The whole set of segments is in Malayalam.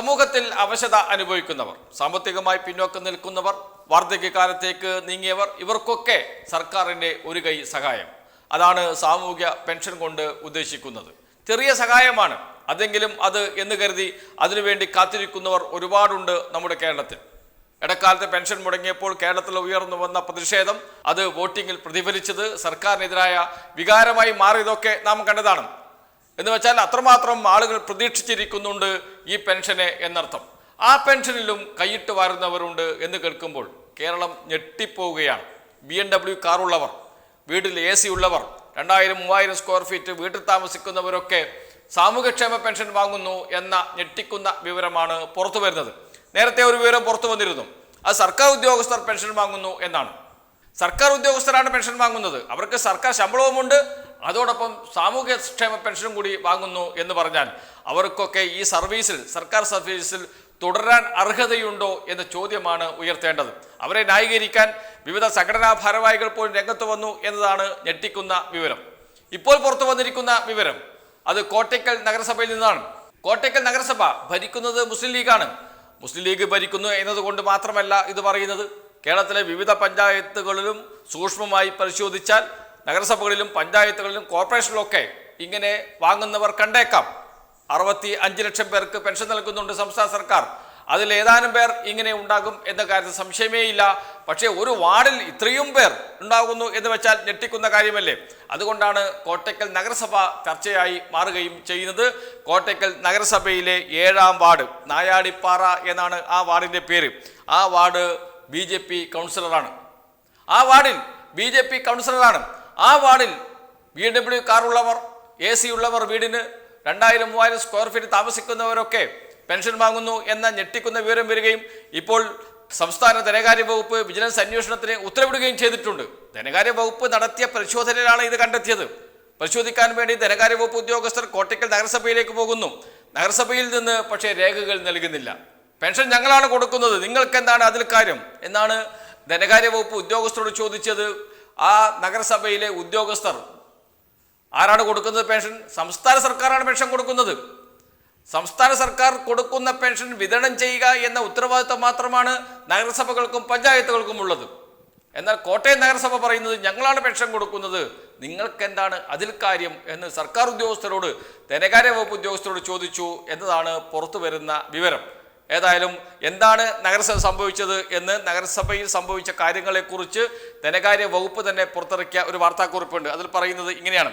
സമൂഹത്തിൽ അവശത അനുഭവിക്കുന്നവർ സാമ്പത്തികമായി പിന്നോക്കം നിൽക്കുന്നവർ വാർദ്ധക്യകാലത്തേക്ക് നീങ്ങിയവർ ഇവർക്കൊക്കെ സർക്കാരിന്റെ ഒരു കൈ സഹായം. അതാണ് സാമൂഹ്യ പെൻഷൻ കൊണ്ട് ഉദ്ദേശിക്കുന്നത്. ചെറിയ സഹായമാണ്. അതെങ്കിലും അത് എന്ന് കരുതി അതിനുവേണ്ടി കാത്തിരിക്കുന്നവർ ഒരുപാടുണ്ട് നമ്മുടെ കേരളത്തിൽ. ഇടക്കാലത്തെ പെൻഷൻ മുടങ്ങിയപ്പോൾ കേരളത്തിൽ ഉയർന്നു വന്ന പ്രതിഷേധം അത് വോട്ടിങ്ങിൽ പ്രതിഫലിച്ചത് സർക്കാരിനെതിരായ വികാരമായി മാറിയതൊക്കെ നാം കണ്ടതാണ്. എന്ന് വെച്ചാൽ അത്രമാത്രം ആളുകൾ പ്രതീക്ഷിച്ചിരിക്കുന്നുണ്ട് ഈ പെൻഷനെ എന്നർത്ഥം. ആ പെൻഷനിലും കൈയിട്ട് വാരുന്നവരുണ്ട് എന്ന് കേൾക്കുമ്പോൾ കേരളം ഞെട്ടിപ്പോവുകയാണ്. ബി എം ഡബ്ല്യു കാറുള്ളവർ വീട്ടിൽ എ സി ഉള്ളവർ രണ്ടായിരം മൂവായിരം സ്ക്വയർ ഫീറ്റ് വീട്ടിൽ താമസിക്കുന്നവരൊക്കെ സാമൂഹ്യക്ഷേമ പെൻഷൻ വാങ്ങുന്നു എന്ന ഞെട്ടിക്കുന്ന വിവരമാണ് പുറത്തു വരുന്നത്. നേരത്തെ ഒരു വിവരം പുറത്തു വന്നിരുന്നു. അത് സർക്കാർ ഉദ്യോഗസ്ഥർ പെൻഷൻ വാങ്ങുന്നു എന്നാണ്. സർക്കാർ ഉദ്യോഗസ്ഥരാണ് പെൻഷൻ വാങ്ങുന്നത്. അവർക്ക് സർക്കാർ ശമ്പളവുമുണ്ട് അതോടൊപ്പം സാമൂഹ്യ ക്ഷേമ പെൻഷനും കൂടി വാങ്ങുന്നു എന്ന് പറഞ്ഞാൽ അവർക്കൊക്കെ ഈ സർവീസിൽ സർക്കാർ സർവീസിൽ തുടരാൻ അർഹതയുണ്ടോ എന്ന ചോദ്യമാണ് ഉയർത്തേണ്ടത്. അവരെ ന്യായീകരിക്കാൻ വിവിധ സംഘടനാ ഭാരവാഹികൾ പോലും രംഗത്ത് വന്നു എന്നതാണ് ഞെട്ടിക്കുന്ന വിവരം. ഇപ്പോൾ പുറത്തു വന്നിരിക്കുന്ന വിവരം അത് കോട്ടയ്ക്കൽ നഗരസഭയിൽ നിന്നാണ്. കോട്ടയ്ക്കൽ നഗരസഭ ഭരിക്കുന്നത് മുസ്ലിം ലീഗാണ്. മുസ്ലിം ലീഗ് ഭരിക്കുന്നു എന്നതുകൊണ്ട് മാത്രമല്ല ഇത് പറയുന്നത്. കേരളത്തിലെ വിവിധ പഞ്ചായത്തുകളിലും സൂക്ഷ്മമായി പരിശോധിച്ചാൽ നഗരസഭകളിലും പഞ്ചായത്തുകളിലും കോർപ്പറേഷനിലൊക്കെ ഇങ്ങനെ വാങ്ങുന്നവർ കണ്ടേക്കാം. അറുപത്തി അഞ്ച് ലക്ഷം പേർക്ക് പെൻഷൻ നൽകുന്നുണ്ട് സംസ്ഥാന സർക്കാർ. അതിൽ ഏതാനും പേർ ഇങ്ങനെ ഉണ്ടാകും എന്ന കാര്യത്തിൽ സംശയമേ ഇല്ല. പക്ഷേ ഒരു വാർഡിൽ ഇത്രയും പേർ ഉണ്ടാകുന്നു എന്ന് വെച്ചാൽ ഞെട്ടിക്കുന്ന കാര്യമല്ലേ? അതുകൊണ്ടാണ് കോട്ടയ്ക്കൽ നഗരസഭ ചർച്ചയായി മാറുകയും ചെയ്യുന്നത്. കോട്ടയ്ക്കൽ നഗരസഭയിലെ ഏഴാം വാർഡ് നായാടിപ്പാറ എന്നാണ് ആ വാർഡിന്റെ പേര്. ആ വാർഡ് ബി ജെ പി കൗൺസിലറാണ്. ആ വാർഡിൽ ബി ജെ പി കൗൺസിലറാണ്. ആ വാർഡിൽ ബി ഡബ്ല്യു കാറുള്ളവർ എ സി ഉള്ളവർ വീടിന് രണ്ടായിരം മൂവായിരം സ്ക്വയർ ഫീറ്റ് താമസിക്കുന്നവരൊക്കെ പെൻഷൻ വാങ്ങുന്നു എന്ന ഞെട്ടിക്കുന്ന വിവരം വരികയും ഇപ്പോൾ സംസ്ഥാന ധനകാര്യ വകുപ്പ് വിജിലൻസ് അന്വേഷണത്തിന് ഉത്തരവിടുകയും ചെയ്തിട്ടുണ്ട്. ധനകാര്യ വകുപ്പ് നടത്തിയ പരിശോധനയിലാണ് ഇത് കണ്ടെത്തിയത്. പരിശോധിക്കാൻ വേണ്ടി ധനകാര്യ വകുപ്പ് ഉദ്യോഗസ്ഥർ കോട്ടയ്ക്കൽ നഗരസഭയിലേക്ക് പോകുന്നു. നഗരസഭയിൽ നിന്ന് പക്ഷേ രേഖകൾ നൽകുന്നില്ല. പെൻഷൻ ഞങ്ങളാണ് കൊടുക്കുന്നത്. നിങ്ങൾക്ക് എന്താണ് അതിൽ കാര്യം? എന്നാണ് ധനകാര്യ വകുപ്പ് ഉദ്യോഗസ്ഥരോട് ചോദിച്ചത്. ആ നഗരസഭയിലെ ഉദ്യോഗസ്ഥർ ആരാണ് കൊടുക്കുന്നത് പെൻഷൻ? സംസ്ഥാന സർക്കാരാണ് പെൻഷൻ കൊടുക്കുന്നത്. സംസ്ഥാന സർക്കാർ കൊടുക്കുന്ന പെൻഷൻ വിതരണം ചെയ്യുക എന്ന ഉത്തരവാദിത്തം മാത്രമാണ് നഗരസഭകൾക്കും പഞ്ചായത്തുകൾക്കും ഉള്ളത്. എന്നാൽ കോട്ടയം നഗരസഭ പറയുന്നത് ഞങ്ങളാണ് പെൻഷൻ കൊടുക്കുന്നത്. നിങ്ങൾക്ക് എന്താണ് അതിൽ കാര്യം എന്ന് സർക്കാർ ഉദ്യോഗസ്ഥരോട് ധനകാര്യ വകുപ്പ് ഉദ്യോഗസ്ഥരോട് ചോദിച്ചു എന്നതാണ് പുറത്തു വരുന്ന വിവരം. ഏതായാലും എന്താണ് നഗരസഭ സംഭവിച്ചത് എന്ന് നഗരസഭയിൽ സംഭവിച്ച കാര്യങ്ങളെക്കുറിച്ച് ധനകാര്യ വകുപ്പ് തന്നെ പുറത്തിറക്കിയ ഒരു വാർത്താക്കുറിപ്പുണ്ട്. അതിൽ പറയുന്നത് ഇങ്ങനെയാണ്.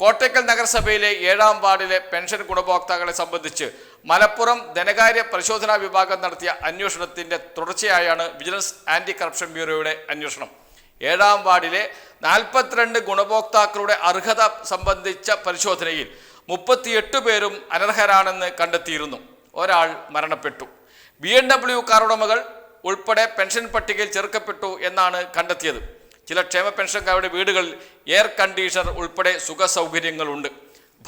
കോട്ടയ്ക്കൽ നഗരസഭയിലെ ഏഴാം വാർഡിലെ പെൻഷൻ ഗുണഭോക്താക്കളെ സംബന്ധിച്ച് മലപ്പുറം ധനകാര്യ പരിശോധനാ വിഭാഗം നടത്തിയ അന്വേഷണത്തിന്റെ തുടർച്ചയായാണ് വിജിലൻസ് ആന്റി കറപ്ഷൻ ബ്യൂറോയുടെ അന്വേഷണം. ഏഴാം വാർഡിലെ നാൽപ്പത്തിരണ്ട് ഗുണഭോക്താക്കളുടെ അർഹത സംബന്ധിച്ച പരിശോധനയിൽ മുപ്പത്തിയെട്ട് പേരും അനർഹരാണെന്ന് കണ്ടെത്തിയിരുന്നു. ഒരാൾ മരണപ്പെട്ടു. ബി എം ഡബ്ല്യു കാറുടമകൾ ഉൾപ്പെടെ പെൻഷൻ പട്ടികയിൽ ചേർക്കപ്പെട്ടു എന്നാണ് കണ്ടെത്തിയത്. ചില ക്ഷേമ പെൻഷൻകാരുടെ വീടുകളിൽ എയർ കണ്ടീഷണർ ഉൾപ്പെടെ സുഖ സൗകര്യങ്ങളുണ്ട്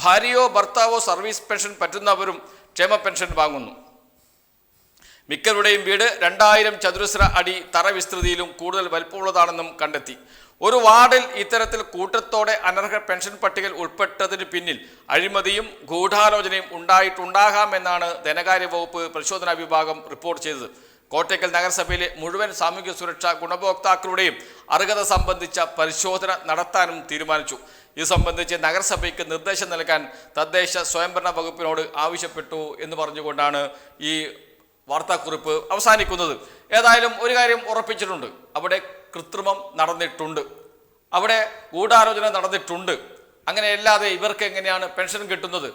ഭാര്യയോ ഭർത്താവോ സർവീസ് പെൻഷൻ പറ്റുന്നവരും ക്ഷേമ പെൻഷൻ വാങ്ങുന്നു. മിക്കവരുടെയും വീട് രണ്ടായിരം ചതുരശ്ര അടി തറ വിസ്തൃതിയിലും കൂടുതൽ വലിപ്പമുള്ളതാണെന്നും കണ്ടെത്തി. ഒരു വാർഡിൽ ഇത്തരത്തിൽ കൂട്ടത്തോടെ അനർഹ പെൻഷൻ പട്ടികയിൽ ഉൾപ്പെട്ടതിന് പിന്നിൽ അഴിമതിയും ഗൂഢാലോചനയും ഉണ്ടായിട്ടുണ്ടാകാമെന്നാണ് ധനകാര്യ വകുപ്പ് പരിശോധനാ വിഭാഗം റിപ്പോർട്ട് ചെയ്തത്. കോട്ടയ്ക്കൽ നഗരസഭയിലെ മുഴുവൻ സാമൂഹ്യ സുരക്ഷാ ഗുണഭോക്താക്കളുടെയും അർഹത സംബന്ധിച്ച പരിശോധന നടത്താനും തീരുമാനിച്ചു. ഇത് സംബന്ധിച്ച് നഗരസഭയ്ക്ക് നിർദ്ദേശം നൽകാൻ തദ്ദേശ സ്വയംഭരണ വകുപ്പിനോട് ആവശ്യപ്പെട്ടു എന്ന് പറഞ്ഞുകൊണ്ടാണ് ഈ വാർത്താക്കുറിപ്പ് അവസാനിക്കുന്നത്. ഏതായാലും ഒരു കാര്യം ഉറപ്പിച്ചിട്ടുണ്ട്. അവിടെ കൃത്രിമം നടന്നിട്ടുണ്ട്. അവിടെ ഗൂഢാലോചന നടന്നിട്ടുണ്ട്. അങ്ങനെയല്ലാതെ ഇവർക്ക് എങ്ങനെയാണ് പെൻഷൻ കിട്ടുന്നത്?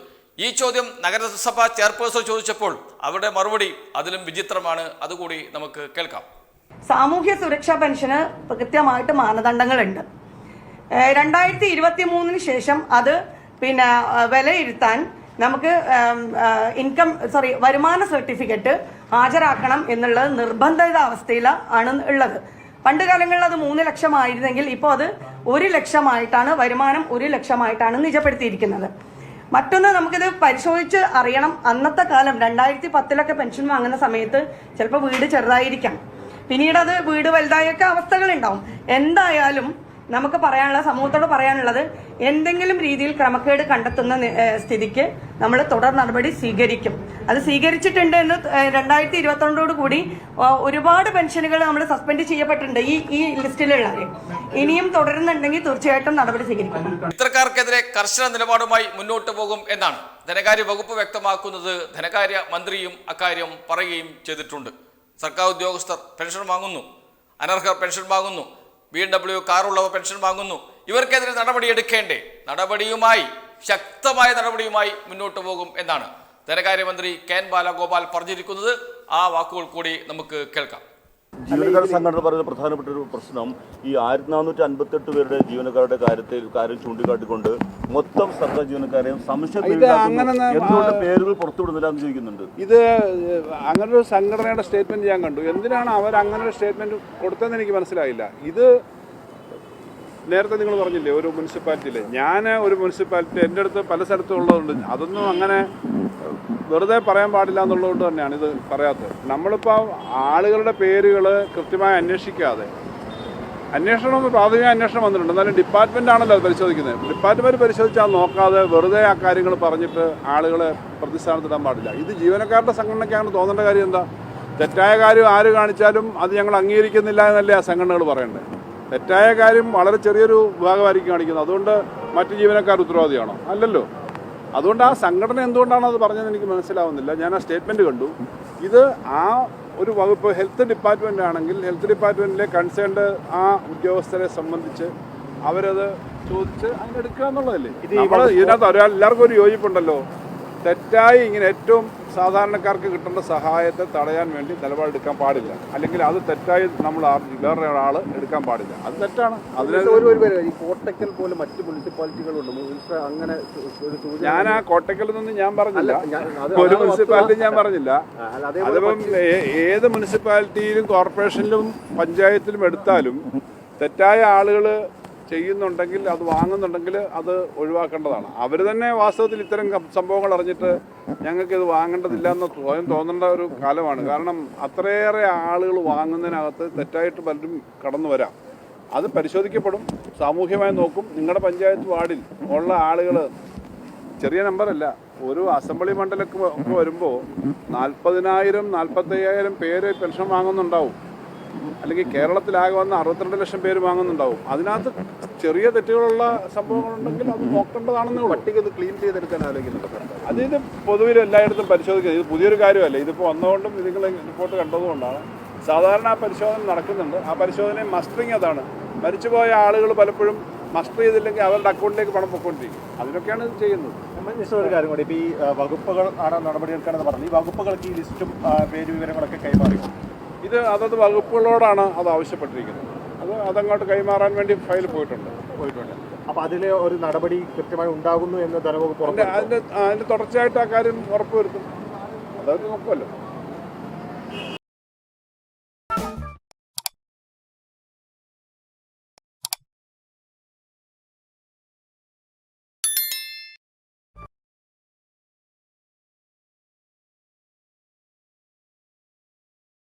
ഈ ചോദ്യം നഗരസഭ ചെയർപേഴ്സൺ ചോദിച്ചപ്പോൾ അവരുടെ മറുപടി അതിലും വിചിത്രമാണ്. അതുകൂടി നമുക്ക് കേൾക്കാം. സാമൂഹ്യ സുരക്ഷാ പെൻഷന് കൃത്യമായിട്ട് മാനദണ്ഡങ്ങളുണ്ട്. രണ്ടായിരത്തി ഇരുപത്തി മൂന്നിന് ശേഷം അത് പിന്നെ വിലയിരുത്താൻ നമുക്ക് ഇൻകം സോറി വരുമാന സർട്ടിഫിക്കറ്റ് ഹാജരാക്കണം എന്നുള്ളത് നിർബന്ധിത അവസ്ഥയിൽ ആണ് ഉള്ളത്. പണ്ട് കാലങ്ങളിൽ അത് മൂന്ന് ലക്ഷമായിരുന്നെങ്കിൽ ഇപ്പോൾ അത് ഒരു ലക്ഷമായിട്ടാണ് വരുമാനം ഒരു ലക്ഷമായിട്ടാണ് നിജപ്പെടുത്തിയിരിക്കുന്നത്. മറ്റൊന്ന് നമുക്കിത് പരിശോധിച്ച് അറിയണം. അന്നത്തെ കാലം രണ്ടായിരത്തി പത്തിലൊക്കെ പെൻഷൻ വാങ്ങുന്ന സമയത്ത് ചിലപ്പോൾ വീട് ചെറുതായിരിക്കാം. പിന്നീട് അത് വീട് വലുതായൊക്കെ അവസ്ഥകളുണ്ടാവും. എന്തായാലും നമുക്ക് പറയാനുള്ള സമൂഹത്തോട് പറയാനുള്ളത് എന്തെങ്കിലും രീതിയിൽ ക്രമക്കേട് കണ്ടെത്തുന്ന സ്ഥിതിക്ക് നമ്മൾ തുടർ നടപടി സ്വീകരിക്കും. അത് സ്വീകരിച്ചിട്ടുണ്ട് എന്ന് രണ്ടായിരത്തി ഇരുപത്തിരണ്ടോട് കൂടി ഒരുപാട് പെൻഷനുകൾ നമ്മൾ സസ്പെൻഡ് ചെയ്യപ്പെട്ടിട്ടുണ്ട് ഈ ഈ ലിസ്റ്റിലുള്ളവർ ഇനിയും തുടരുന്നുണ്ടെങ്കിൽ തീർച്ചയായിട്ടും നടപടി സ്വീകരിക്കും. ഇത്തരക്കാർക്കെതിരെ കർശന നിലപാടുമായി മുന്നോട്ട് പോകും എന്നാണ്. ധനകാര്യ വകുപ്പ് വ്യക്തമാക്കുന്നത് ധനകാര്യ മന്ത്രിയും അക്കാര്യം പറയുകയും ചെയ്തിട്ടുണ്ട്. സർക്കാർ ഉദ്യോഗസ്ഥർ പെൻഷൻ വാങ്ങുന്നു. അനർഹർ പെൻഷൻ വാങ്ങുന്നു. ബി എം ഡബ്ല്യു കാറുള്ളവർ പെൻഷൻ വാങ്ങുന്നു. ഇവർക്കെതിരെ നടപടി എടുക്കേണ്ടേ? നടപടിയുമായി ശക്തമായ നടപടിയുമായി മുന്നോട്ട് പോകും എന്നാണ് ധനകാര്യമന്ത്രി കെ എൻ ബാലഗോപാൽ പറഞ്ഞിരിക്കുന്നത്. ആ വാക്കുകൾ കൂടി നമുക്ക് കേൾക്കാം. ജീവനക്കാർ സംഘടന പറയുന്ന പ്രധാനപ്പെട്ട ഒരു പ്രശ്നം ഈ ആയിരത്തി നാനൂറ്റി അൻപത്തെട്ട് പേരുടെ ജീവനക്കാരുടെ കാര്യത്തിൽ കാര്യം ചൂണ്ടിക്കാട്ടിക്കൊണ്ട് മൊത്തം സർക്കാർ ജീവനക്കാരെയും എന്തുകൊണ്ട് പേരുകൾ പുറത്തുവിടുന്നില്ല എന്ന് ചോദിക്കുന്നുണ്ട്? ഇത് അങ്ങനെ ഒരു സംഘടനയുടെ സ്റ്റേറ്റ്മെന്റ് ഞാൻ കണ്ടു. എന്തിനാണ് അവർ അങ്ങനെ ഒരു സ്റ്റേറ്റ്മെന്റ് കൊടുത്തതെന്ന് എനിക്ക് മനസ്സിലായില്ല. ഇത് നേരത്തെ നിങ്ങൾ പറഞ്ഞില്ലേ ഒരു മുനിസിപ്പാലിറ്റിയിലെ ഞാൻ ഒരു മുനിസിപ്പാലിറ്റി എന്റെ അടുത്ത് പല സ്ഥലത്തും ഉള്ളതുണ്ട്. അതൊന്നും അങ്ങനെ വെറുതെ പറയാൻ പാടില്ല എന്നുള്ളതുകൊണ്ട് തന്നെയാണ് ഇത് പറയാത്തത്. നമ്മളിപ്പോൾ ആളുകളുടെ പേരുകൾ കൃത്യമായി അന്വേഷിക്കാതെ അന്വേഷണം പ്രാഥമിക അന്വേഷണം വന്നിട്ടുണ്ട്. എന്നാലും ഡിപ്പാർട്ട്മെന്റ് ആണല്ലോ പരിശോധിക്കുന്നത്. ഡിപ്പാർട്ട്മെന്റ് പരിശോധിച്ചാൽ നോക്കാതെ വെറുതെ ആ കാര്യങ്ങൾ പറഞ്ഞിട്ട് ആളുകളെ പ്രതിസ്ഥാനത്തിടാൻ പാടില്ല. ഇത് ജീവനക്കാരുടെ സംഘടനയ്ക്കാണ് തോന്നേണ്ട കാര്യം എന്താ? തെറ്റായ കാര്യം ആര് കാണിച്ചാലും അത് ഞങ്ങൾ അംഗീകരിക്കുന്നില്ല എന്നല്ലേ ആ സംഘടനകൾ പറയേണ്ടത്. തെറ്റായ കാര്യം വളരെ ചെറിയൊരു വിഭാഗമായിരിക്കും കാണിക്കുന്നത്. അതുകൊണ്ട് മറ്റ് ജീവനക്കാർ ഉത്തരവാദിയാണോ? അല്ലല്ലോ. അതുകൊണ്ട് ആ സംഘടന എന്തുകൊണ്ടാണ് അത് പറഞ്ഞതെന്ന് എനിക്ക് മനസ്സിലാവുന്നില്ല. ഞാൻ ആ സ്റ്റേറ്റ്മെന്റ് കണ്ടു. ഇത് ആ ഒരു വകുപ്പ് ഹെൽത്ത് ഡിപ്പാർട്ട്മെന്റ് ആണെങ്കിൽ ഹെൽത്ത് ഡിപ്പാർട്ട്മെന്റിലെ കൺസേൺഡ് ആ ഉദ്യോഗസ്ഥരെ സംബന്ധിച്ച് അവരത് ചോദിച്ച് അതിനെടുക്കുക എന്നുള്ളതല്ലേ? നമ്മൾ ഇതിനകത്ത് ഒരാൾ എല്ലാവർക്കും ഒരു യോജിപ്പുണ്ടല്ലോ. തെറ്റായി ഇങ്ങനെ ഏറ്റവും സാധാരണക്കാർക്ക് കിട്ടേണ്ട സഹായത്തെ തടയാൻ വേണ്ടി നിലപാടെടുക്കാൻ പാടില്ല. അല്ലെങ്കിൽ അത് തെറ്റായി നമ്മൾ വേറെ ഒരാൾ എടുക്കാൻ പാടില്ല. അത് തെറ്റാണ്. അതിന് ഈ കോട്ടക്കൽ പോലെ മറ്റ് മുനിസിപ്പാലിറ്റികളുണ്ട്. അങ്ങനെ ഞാൻ ആ കോട്ടക്കലിൽ നിന്ന് ഞാൻ പറഞ്ഞില്ല. ഒരു മുനിസിപ്പാലിറ്റി ഞാൻ പറഞ്ഞില്ല. അതിപ്പം ഏത് മുനിസിപ്പാലിറ്റിയിലും കോർപ്പറേഷനിലും പഞ്ചായത്തിലും എടുത്താലും തെറ്റായ ആളുകൾ ചെയ്യുന്നുണ്ടെങ്കിൽ അത് വാങ്ങുന്നുണ്ടെങ്കിൽ അത് ഒഴിവാക്കേണ്ടതാണ്. അവർ തന്നെ വാസ്തവത്തിൽ ഇത്തരം സംഭവങ്ങൾ അറിഞ്ഞിട്ട് ഞങ്ങൾക്ക് ഇത് വാങ്ങേണ്ടതില്ല എന്ന് സ്വയം തോന്നേണ്ട ഒരു കാലമാണ്. കാരണം അത്രയേറെ ആളുകൾ വാങ്ങുന്നതിനകത്ത് തെറ്റായിട്ട് പലരും കടന്നു വരാം. അത് പരിശോധിക്കപ്പെടും. സാമൂഹ്യമായി നോക്കും. നിങ്ങളുടെ പഞ്ചായത്ത് വാർഡിൽ ഉള്ള ആളുകൾ ചെറിയ നമ്പറല്ല ഒരു അസംബ്ലി മണ്ഡലമൊക്കെ വരുമ്പോൾ നാൽപ്പതിനായിരം നാൽപ്പത്തയ്യായിരം പേര് പെൻഷൻ വാങ്ങുന്നുണ്ടാവും. അല്ലെങ്കിൽ കേരളത്തിലാകെ വന്ന അറുപത്തിരണ്ട് ലക്ഷം പേര് വാങ്ങുന്നുണ്ടാവും. അതിനകത്ത് ചെറിയ തെറ്റുകളുള്ള സംഭവങ്ങളുണ്ടെങ്കിൽ അത് നോക്കേണ്ടതാണെന്ന് പട്ടിക ഒന്ന് ക്ലീൻ ചെയ്തെടുക്കാൻ ആലോചിക്കുന്നുണ്ട് അതിന് അത് ഇത് പൊതുവിൽ എല്ലായിടത്തും പരിശോധിക്കുന്നത് ഇത് പുതിയൊരു കാര്യമല്ല. ഇതിപ്പോൾ വന്നതുകൊണ്ടും നിങ്ങൾ റിപ്പോർട്ട് കണ്ടതുകൊണ്ടാണ്. സാധാരണ ആ പരിശോധന നടക്കുന്നുണ്ട്. ആ പരിശോധന മസ്റ്ററിങ് അതാണ്. മരിച്ചുപോയ ആളുകൾ പലപ്പോഴും മസ്റ്റർ ചെയ്തില്ലെങ്കിൽ അവരുടെ അക്കൗണ്ടിലേക്ക് പണം പൊയ്ക്കൊണ്ടിരിക്കും. അതിനൊക്കെയാണ് ഇത് ചെയ്യുന്നത്. ഒരു കാര്യം കൂടി. ഇപ്പോൾ ഈ വകുപ്പുകൾ ആണ് നടപടിയെടുക്കണമെന്ന് പറഞ്ഞു ഈ വകുപ്പുകൾക്ക് ഈ ലിസ്റ്റും പേര് വിവരങ്ങളൊക്കെ കൈമാറി ഇത് അതത് വകുപ്പുകളോടാണ് അത് ആവശ്യപ്പെട്ടിരിക്കുന്നത്. അത് അതങ്ങോട്ട് കൈമാറാൻ വേണ്ടി ഫയൽ പോയിട്ടുണ്ട്. പോയിട്ടുണ്ട്. അപ്പോൾ അതിലെ ഒരു നടപടി കൃത്യമായി ഉണ്ടാകുന്നു എന്ന് ധനവകുപ്പ് അതിന്റെ അതിന്റെ തുടർച്ചയായിട്ട് ആ കാര്യം ഉറപ്പുവരുത്തും അതൊക്കെ നോക്കുമല്ലോ.